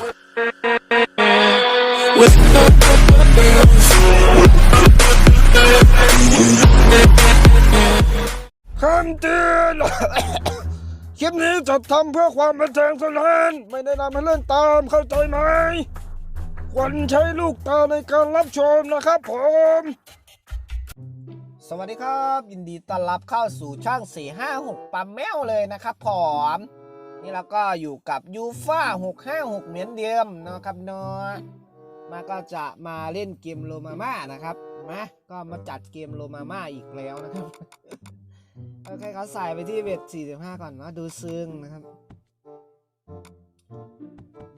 คำเตือนคลิปนี้จัดทำเพื่อความบันเทิงเท่านั้น ไม่ได้นำให้เล่นตามเข้าใจไหม ควรใช้ลูกตาในการรับชมนะครับผม สวัสดีครับ ยินดีต้อนรับเข้าสู่ช่าง456ปั๊มแมวเลยนะครับผม นี่เราก็อยู่กับยูฟ่า656 เหมือนเดิมนะครับเนาะมาก็จะมาเล่นเกมโลมาม่านะครับมาก็มาจัดเกมโลมาม่าอีกแล้วนะครับโอเคเขาใส่ไปที่เวท45 ก่อนนะดูซึ้งนะครับ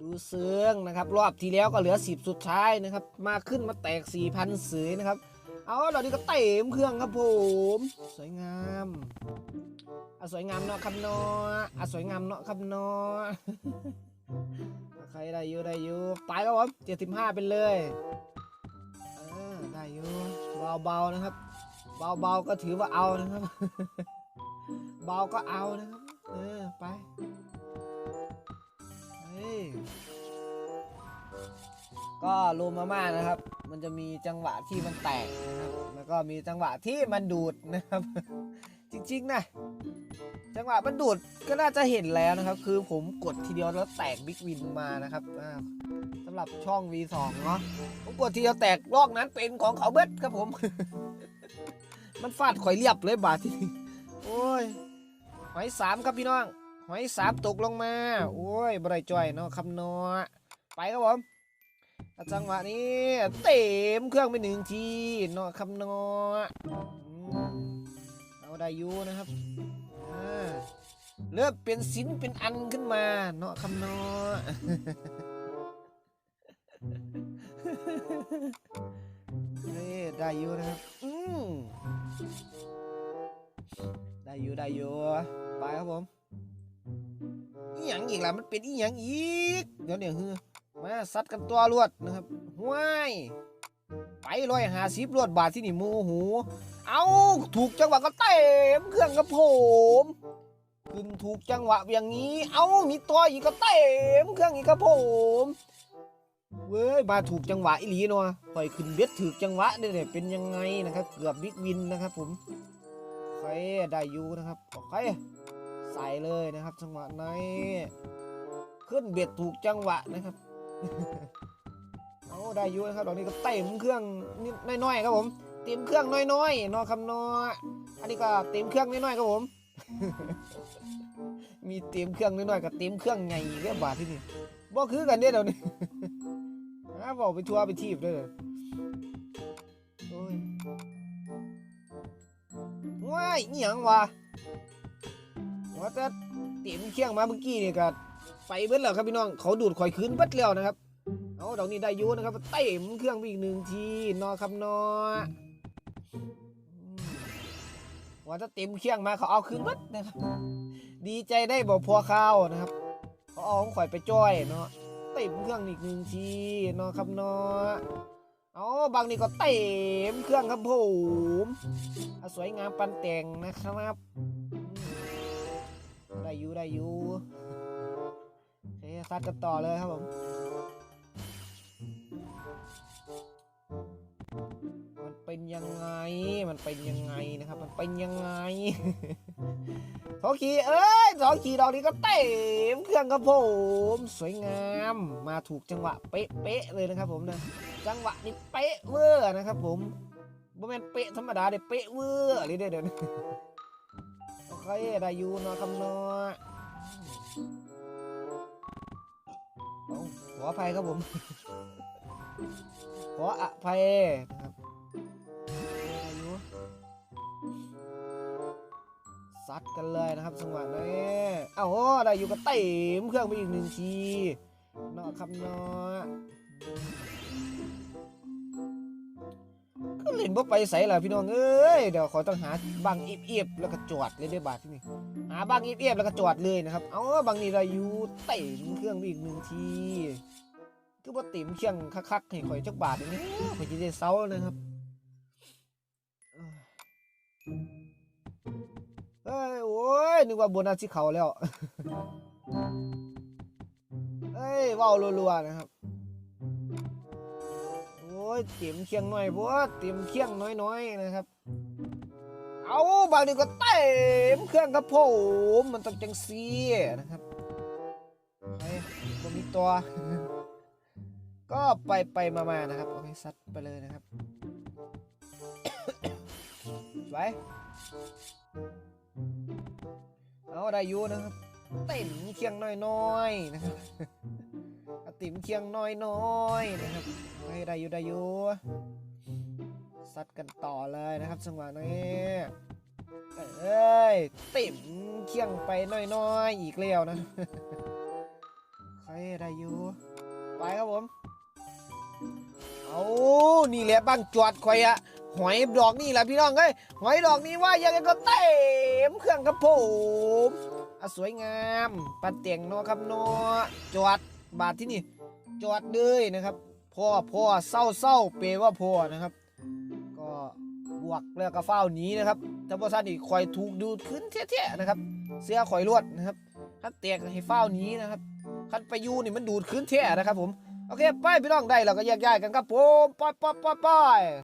ดูซึ้งนะครับ รอบที่แล้วก็เหลือ 10 สุดท้ายนะครับ มาขึ้นมาแตก 4,000สือนะครับ เอาดอกนี้ก็เต็มเครื่องครับผม สวยงาม อะสวยงามเนาะครับเนาะอะสวยงามเนาะครับเนาะใครได้อยู่ได้อยู่ไปครับผมเจ็ดสิบห้าไปเลยเออได้อยู่เบาๆนะครับ เบาๆก็ถือว่าเอานะครับ เบาก็เอานะครับ เออไปเฮ้ย ก็รูมาม่านะครับ มันจะมีจังหวะที่มันแตกนะครับ แล้วก็มีจังหวะที่มันดูดนะครับ จริงๆนะจังหวะมันดูดก็น่าจะเห็นแล้วนะครับ คือผมกดทีเดียวแล้วแตกบิ๊กวินมานะครับอ่าสำหรับช่อง V2 เนาะผมกดทีเดียวแตกลอกนั้นเป็นของเขาเบิดครับผม มันฟาดข่อยเรียบเลยบาทที่โอ้ยหอยสามครับพี่น้องหอยสามตกลงมา โอ้ยบรายจ่อยเนาะคำนาะไปครับผม จังหวะนี้เต็มเครื่องไปหนึ่งทีเนาะคำนอเอาได้อยู่นะครับเริ่มเป็นสินเป็นอันขึ้นมาเนาะคำนาะเฮ้ได้อยู่นะครับอืมได้อยู่ได้อยู่ไปครับผมอีหยังอีกล่ะมันเป็นอีหยังอีกเดี๋ยวเนี่ยวคือ มาซัดกันตัวรวดนะครับว้ายไปร้อยหาสิบรวดบาทที่นี่โมโหเอาถูกจังหวะก็เต็มเครื่องกับผมขึ้นถูกจังหวะอย่างนี้ เอามีตัวอีกก็เต็มเครื่องอีกครับผมเว้ยมาถูกจังหวะอีหลีเนาะปล่อยขึ้นเบ็ดถูกจังหวะเนี่ยเป็นยังไงนะครับ เกือบบิ๊กวินนะครับผมโอเคได้อยู่นะครับโอเคใส่เลยนะครับ จังหวะไหนขึ้นเบ็ดถูกจังหวะนะครับ เอาได้ยู่นะครับดอกนี้ก็เต็มเครื่องนิดน้อยๆครับผมเต็มเครื่องน้อยๆเนอคำนออันนี้ก็เต็มเครื่องน้อยๆครับผม มีเต็มเครื่องน้อยๆกับเต็มเครื่องใหญ่เรียบบาทที่นี่บ่คือกันเด้เดี๋ยวนี้ฮะบอกไปทัวร์ไปทีบเด้อโอ้ยว้ายอียงวะว่าแต่เต็มเครื่องมาเมื่อกี้นี่ก็ ไปเบิดแล้วครับพี่น้อง เขาดูดข่อยคืนเบิดแล้วนะครับ เอาดอกนี้ได้ยูนะครับเต็มเครื่องไปอีกหนึ่งทีนอครับนอว่าถ้าเต็มเครื่องมาเขาเอาคืนเบิดนะครับ ดีใจได้บอกพอข้าวนะครับ เขาเอาของข่อยไปจ้อยเนาะเต็มเครื่องอีกหนึ่งทีนอครับนอเอาบางนี่ก็เต็มเครื่องครับผมสวยงามปันแต่งนะครับ ได้อยู่ได้อยู่ โอเคซัดกันต่อเลยครับผมมันเป็นยังไงมันเป็นยังไงนะครับ มันเป็นยังไงสองขีเอ้ยสองขีดอกนี้ก็เต็มเครื่องครับผม สวยงามมาถูกจังหวะเป๊ะๆเลยนะครับ ผมนะจังหวะนี้เป๊ะเวอร์นะครับ ผมบ่แม่นเป๊ะธรรมดาเด้เป๊ะเวอร์อะไรเด้อเดี๋ยวโอเคได้อยู่เนาะคำเนาะเอ ออภัยครับผม ขออภัยนะครับอายุซัดกันเลยนะครับจังหวะนี้เอ้าโอ้ได้อยู่กับเต็มเครื่องไปอีกหนึ่งทีเนาะครับเนา เล่นบ่ไปใส่ล่ะพี่น้องเอ้ยเดี๋ยวขอต้องหาบังเอียบๆแล้วก็จอดเลยได้อบาทที่นี่หาบางเอียบๆแล้วก็จอดเลยนะครับเอาบางนี่รายูเต็มเครื่องอีกหนึ่งทีคือว่าเต็มเครื่องคักๆให้ข่อยจักบาทอย่างนี้ข่อยจะได้เซานะครับเอ้ยโอ้ยนึกว่าโบนัสที่เขาแล้วเอ้ยว้าวรัวๆนะครับ ยเต็มเคียงหน่อยพวกเต็มเคียงน้อยๆนะครับ เอาบางทีก็เต็มเครื่องครับผมมันต้องจังซีนะครับไอ้ก็มีตัว ก็ไปไปมามานะครับโอเคซัดไปเลยนะครับสวยเอาได้ยูนะครับเต็มเคียงน้อยๆนะครับติ่มเคียงน้อยๆนะครับ ได้อยู่ได้อยู่ซัดกันต่อเลยนะครับจังหวะนี้เอ้ยติ่มเคียงไปน้อยๆอีกแล้วนะใครได้อยู่ไปครับผมเอานี่แหละบางจวดข่อยอะหอยดอกนี่แหละพี่น้องเอ้ยหอยดอกนี้ว่ายังไงก็เต็มเครื่องครับผมอะสวยงามปันเตียงนาะครับนาะจวดบาทที่นี่จอดเลยนะครับ พ่อพ่อเศร้าเศร้าเปว่าพ่อนะครับ ก็บวกแล้วก็เฝ้าวหนีนะครับถ้าพ่อท่านอีกคอยถูกดูดขึ้นเท่ๆนะครับ เสียคอยลวดนะครับถ้าแตกให้เฝ้าวหนีนะครับคันไปยูนี่มันดูดขึ้นเท่นะครับผมโอเคไปพี่น้องได้เราก็แยกย้ายกันครับผมไปไปไปไป